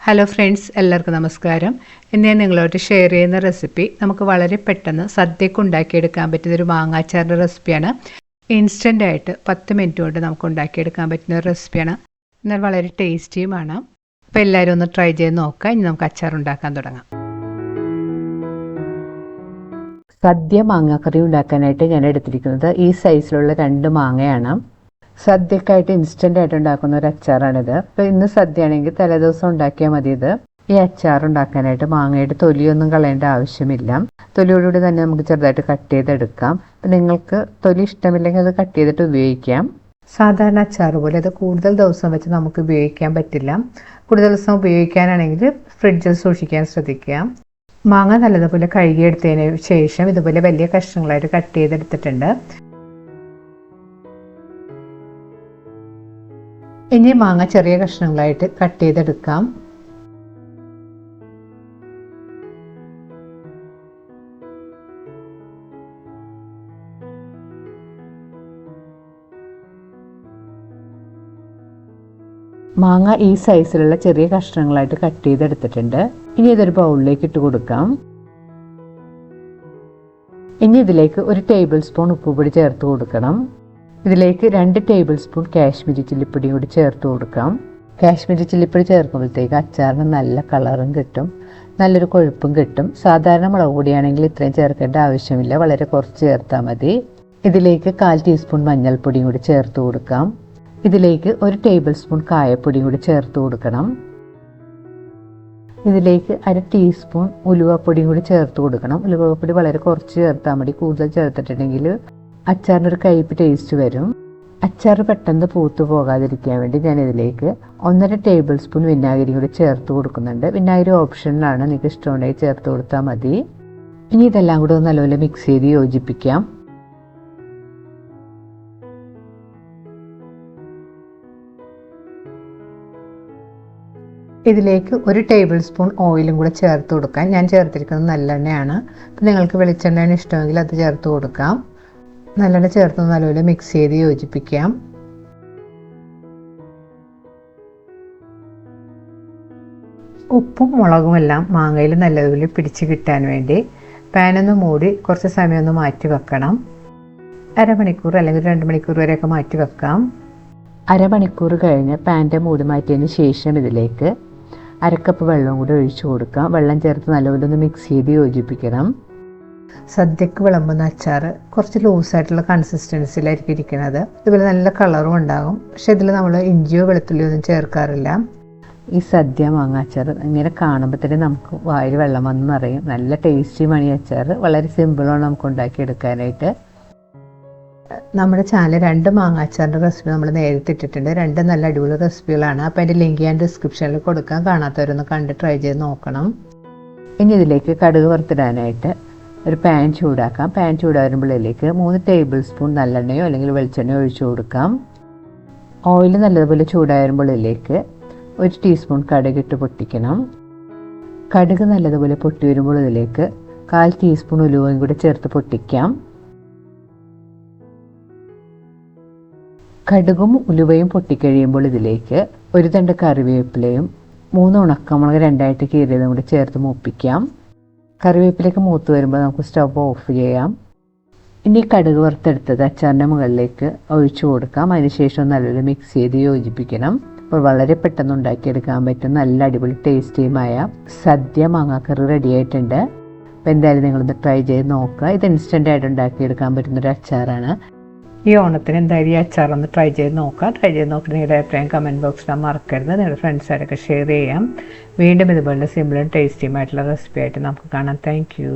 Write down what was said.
Hello friends എല്ലാവർക്കും നമസ്കാരം. ഇന്ന് ഞാൻ നിങ്ങളോട് ഷെയർ ചെയ്യുന്ന റെസിപ്പി നമുക്ക് വളരെ പെട്ടെന്ന് സദ്യക്ക് ഉണ്ടാക്കിയെടുക്കാൻ പറ്റുന്ന ഒരു മാങ്ങാച്ചാറിന്റെ റെസിപ്പിയാണ് ഇൻസ്റ്റന്റ് ആയിട്ട് പത്ത് മിനിറ്റ് കൊണ്ട് നമുക്ക് ഉണ്ടാക്കിയെടുക്കാൻ പറ്റുന്ന ഒരു റെസിപ്പിയാണ് എന്നാൽ വളരെ ടേസ്റ്റിയുമാണ് അപ്പോൾ എല്ലാവരും ഒന്ന് ട്രൈ ചെയ്ത് നോക്കാം ഇനി നമുക്ക് അച്ചാർ ഉണ്ടാക്കാൻ തുടങ്ങാം. സദ്യ മാങ്ങാക്കറി ഉണ്ടാക്കാനായിട്ട് ഞാൻ എടുത്തിരിക്കുന്നത് ഈ സൈസിലുള്ള രണ്ട് മാങ്ങയാണ്. സദ്യക്കായിട്ട് ഇൻസ്റ്റന്റ് ആയിട്ട് ഉണ്ടാക്കുന്ന ഒരു അച്ചാറാണിത്. അപ്പോൾ ഇന്ന് സദ്യ ആണെങ്കിൽ തലേദിവസം ഉണ്ടാക്കിയാൽ മതി ഇത്. ഈ അച്ചാർ ഉണ്ടാക്കാനായിട്ട് മാങ്ങയുടെ തൊലിയൊന്നും കളയേണ്ട ആവശ്യമില്ല. തൊലിയോടുകൂടി തന്നെ നമുക്ക് ചെറുതായിട്ട് കട്ട് ചെയ്തെടുക്കാം. അപ്പം നിങ്ങൾക്ക് തൊലി ഇഷ്ടമില്ലെങ്കിൽ അത് കട്ട് ചെയ്തിട്ട് ഉപയോഗിക്കാം. സാധാരണ അച്ചാർ പോലെ അത് കൂടുതൽ ദിവസം വെച്ച് നമുക്ക് ഉപയോഗിക്കാൻ പറ്റില്ല. കൂടുതൽ ദിവസം ഉപയോഗിക്കാനാണെങ്കിൽ ഫ്രിഡ്ജിൽ സൂക്ഷിക്കാൻ ശ്രദ്ധിക്കുക. മാങ്ങ നല്ലതുപോലെ കഴുകിയെടുത്തതിന് ശേഷം ഇതുപോലെ വലിയ കഷ്ണങ്ങളായിട്ട് കട്ട് ചെയ്തെടുത്തിട്ടുണ്ട്. ഇനി മാങ്ങ ചെറിയ കഷ്ണങ്ങളായിട്ട് കട്ട് ചെയ്തെടുക്കാം. മാങ്ങ ഈ സൈസിലുള്ള ചെറിയ കഷ്ണങ്ങളായിട്ട് കട്ട് ചെയ്തെടുത്തിട്ടുണ്ട്. ഇനി ഇതൊരു ബൗളിലേക്ക് ഇട്ട് കൊടുക്കാം. ഇനി ഇതിലേക്ക് ഒരു ടേബിൾ സ്പൂൺ ഉപ്പുപൊടി ചേർത്ത് കൊടുക്കണം. ഇതിലേക്ക് രണ്ട് ടേബിൾ സ്പൂൺ കാശ്മീരി ചില്ലിപ്പൊടിയും കൂടി ചേർത്ത് കൊടുക്കാം. കാശ്മീരി ചില്ലിപ്പൊടി ചേർക്കുമ്പോഴത്തേക്ക് അച്ചാറിന് നല്ല കളറും കിട്ടും നല്ലൊരു കൊഴുപ്പും കിട്ടും. സാധാരണ മുളക് പൊടിയാണെങ്കിൽ ഇത്രയും ചേർക്കേണ്ട ആവശ്യമില്ല വളരെ കുറച്ച് ചേർത്താൽ മതി. ഇതിലേക്ക് കാൽ ടീസ്പൂൺ മഞ്ഞൾപ്പൊടിയും കൂടി ചേർത്ത് കൊടുക്കാം. ഇതിലേക്ക് ഒരു ടേബിൾ സ്പൂൺ കായപ്പൊടിയും കൂടി ചേർത്ത് കൊടുക്കണം. ഇതിലേക്ക് അര ടീസ്പൂൺ ഉലുവപ്പൊടിയും കൂടി ചേർത്ത് കൊടുക്കണം. ഉലുവപ്പൊടി വളരെ കുറച്ച് ചേർത്താൽ മതി. കൂടുതൽ ചേർത്തിട്ടുണ്ടെങ്കിൽ അച്ചാറിനൊരു കയ്പ്പ് ടേസ്റ്റ് വരും. അച്ചാർ പെട്ടെന്ന് പൂത്തു പോകാതിരിക്കാൻ വേണ്ടി ഞാൻ ഇതിലേക്ക് ഒന്നര ടേബിൾ സ്പൂൺ വിനാഗിരി കൂടി ചേർത്ത് കൊടുക്കുന്നുണ്ട്. വിനാഗിരി ഓപ്ഷനിലാണ് നിങ്ങൾക്ക് ഇഷ്ടമുണ്ടെങ്കിൽ ചേർത്ത് കൊടുത്താൽ മതി. ഇനി ഇതെല്ലാം കൂടെ നല്ലപോലെ മിക്സ് ചെയ്ത് യോജിപ്പിക്കാം. ഇതിലേക്ക് ഒരു ടേബിൾ സ്പൂൺ ഓയിലും കൂടെ ചേർത്ത് കൊടുക്കാം. ഞാൻ ചേർത്തിരിക്കുന്നത് നല്ലെണ്ണയാണ്. നിങ്ങൾക്ക് വെളിച്ചെണ്ണയാണ് ഇഷ്ടമെങ്കിൽ അത് ചേർത്ത് കൊടുക്കാം. നല്ലെണ്ണ ചേർത്ത് നല്ലപോലെ മിക്സ് ചെയ്ത് യോജിപ്പിക്കാം. ഉപ്പും മുളകും എല്ലാം മാങ്ങയിൽ നല്ലതുപോലെ പിടിച്ച് കിട്ടാൻ വേണ്ടി പാനൊന്ന് മൂടി കുറച്ച് സമയം ഒന്ന് മാറ്റി വെക്കണം. അരമണിക്കൂർ അല്ലെങ്കിൽ രണ്ട് മണിക്കൂർ വരെയൊക്കെ മാറ്റി വെക്കാം. അരമണിക്കൂർ കഴിഞ്ഞ് പാന്റെ മൂടി മാറ്റിയതിന് ശേഷം ഇതിലേക്ക് അരക്കപ്പ് വെള്ളം കൂടി ഒഴിച്ചു കൊടുക്കാം. വെള്ളം ചേർത്ത് നല്ലപോലെ ഒന്ന് മിക്സ് ചെയ്ത് യോജിപ്പിക്കണം. സദ്യക്ക് വിളമ്പുന്ന അച്ചാർ കുറച്ച് ലൂസായിട്ടുള്ള കൺസിസ്റ്റൻസിയിലായിരിക്കും ഇരിക്കുന്നത് ഇതുപോലെ നല്ല കളറും ഉണ്ടാകും. പക്ഷെ ഇതിൽ നമ്മൾ ഇഞ്ചിയോ വെളുത്തുള്ളിയോ ഒന്നും ചേർക്കാറില്ല. ഈ സദ്യ മാങ്ങ അച്ചാർ ഇങ്ങനെ കാണുമ്പോൾ തന്നെ നമുക്ക് വായിൽ വെള്ളം വന്ന് നിറയും. നല്ല ടേസ്റ്റി മണി അച്ചാർ. വളരെ സിമ്പിളാണ് നമുക്ക് ഉണ്ടാക്കിയെടുക്കാനായിട്ട്. നമ്മുടെ ചാനൽ രണ്ട് മാങ്ങാച്ചാറിന്റെ റെസിപ്പി നമ്മൾ നേരത്തെ ഇട്ടിട്ടുണ്ട്. രണ്ട് നല്ല അടിപൊളി റെസിപ്പികളാണ് അപ്പോൾ അതിന്റെ ലിങ്ക് ഞാൻ ഡിസ്ക്രിപ്ഷനിൽ കൊടുക്കാൻ കാണാത്തവരൊന്ന് കണ്ട് ട്രൈ ചെയ്ത് നോക്കണം. ഇനി ഇതിലേക്ക് കടുക് വറുത്തിടാനായിട്ട് ഒരു പാൻ ചൂടാക്കാം. പാൻ ചൂടാകുമ്പോഴേക്ക് മൂന്ന് ടേബിൾ സ്പൂൺ നല്ലെണ്ണയോ അല്ലെങ്കിൽ വെളിച്ചെണ്ണയോ ഒഴിച്ചു കൊടുക്കാം. ഓയിൽ നല്ലതുപോലെ ചൂടാകുമ്പോഴേക്ക് ഒരു ടീസ്പൂൺ കടുക് ഇട്ട് പൊട്ടിക്കണം. കടുക് നല്ലതുപോലെ പൊട്ടി വരുമ്പോൾ ഇതിലേക്ക് കാൽ ടീസ്പൂൺ ഉലുവയും കൂടി ചേർത്ത് പൊട്ടിക്കാം. കടുകും ഉലുവയും പൊട്ടിക്കഴിയുമ്പോൾ ഇതിലേക്ക് ഒരു തണ്ട് കറിവേപ്പിലയും മൂന്ന് ഉണക്കമുളക് രണ്ടായിട്ട് കീറിയതും കൂടി ചേർത്ത് മൂപ്പിക്കാം. കറിവേപ്പിലേക്ക് മൂത്ത് വരുമ്പോൾ നമുക്ക് സ്റ്റവ് ഓഫ് ചെയ്യാം. ഇനി കടുക് വറുത്തെടുത്തത് അച്ചാറിന്റെ മുകളിലേക്ക് ഒഴിച്ചു കൊടുക്കാം. അതിനുശേഷം നല്ലൊരു മിക്സ് ചെയ്ത് യോജിപ്പിക്കണം. അപ്പോൾ വളരെ പെട്ടെന്ന് ഉണ്ടാക്കിയെടുക്കാൻ പറ്റും നല്ല അടിപൊളി ടേസ്റ്റിയുമായ സദ്യ മാങ്ങാക്കറി റെഡി ആയിട്ടുണ്ട്. അപ്പോൾ എന്തായാലും നിങ്ങളൊന്ന് ട്രൈ ചെയ്ത് നോക്കുക. ഇത് ഇൻസ്റ്റന്റ് ആയിട്ട് ഉണ്ടാക്കിയെടുക്കാൻ പറ്റുന്നൊരു അച്ചാറാണ്. ഈ ഓണത്തിന് എന്തായാലും ഈ അച്ചാർ ഒന്ന് ട്രൈ ചെയ്ത് നോക്കാം. ട്രൈ ചെയ്ത് നോക്കി നിങ്ങളുടെ അഭിപ്രായം കമന്റ് ബോക്സിൽ മറക്കരുത്. നിങ്ങളുടെ ഫ്രണ്ട്സായിട്ടൊക്കെ ഷെയർ ചെയ്യാം. വീണ്ടും ഇതുപോലെ സിമ്പിളും ടേസ്റ്റിയുമായിട്ടുള്ള റെസിപ്പി ആയിട്ട് നമുക്ക് കാണാം. താങ്ക്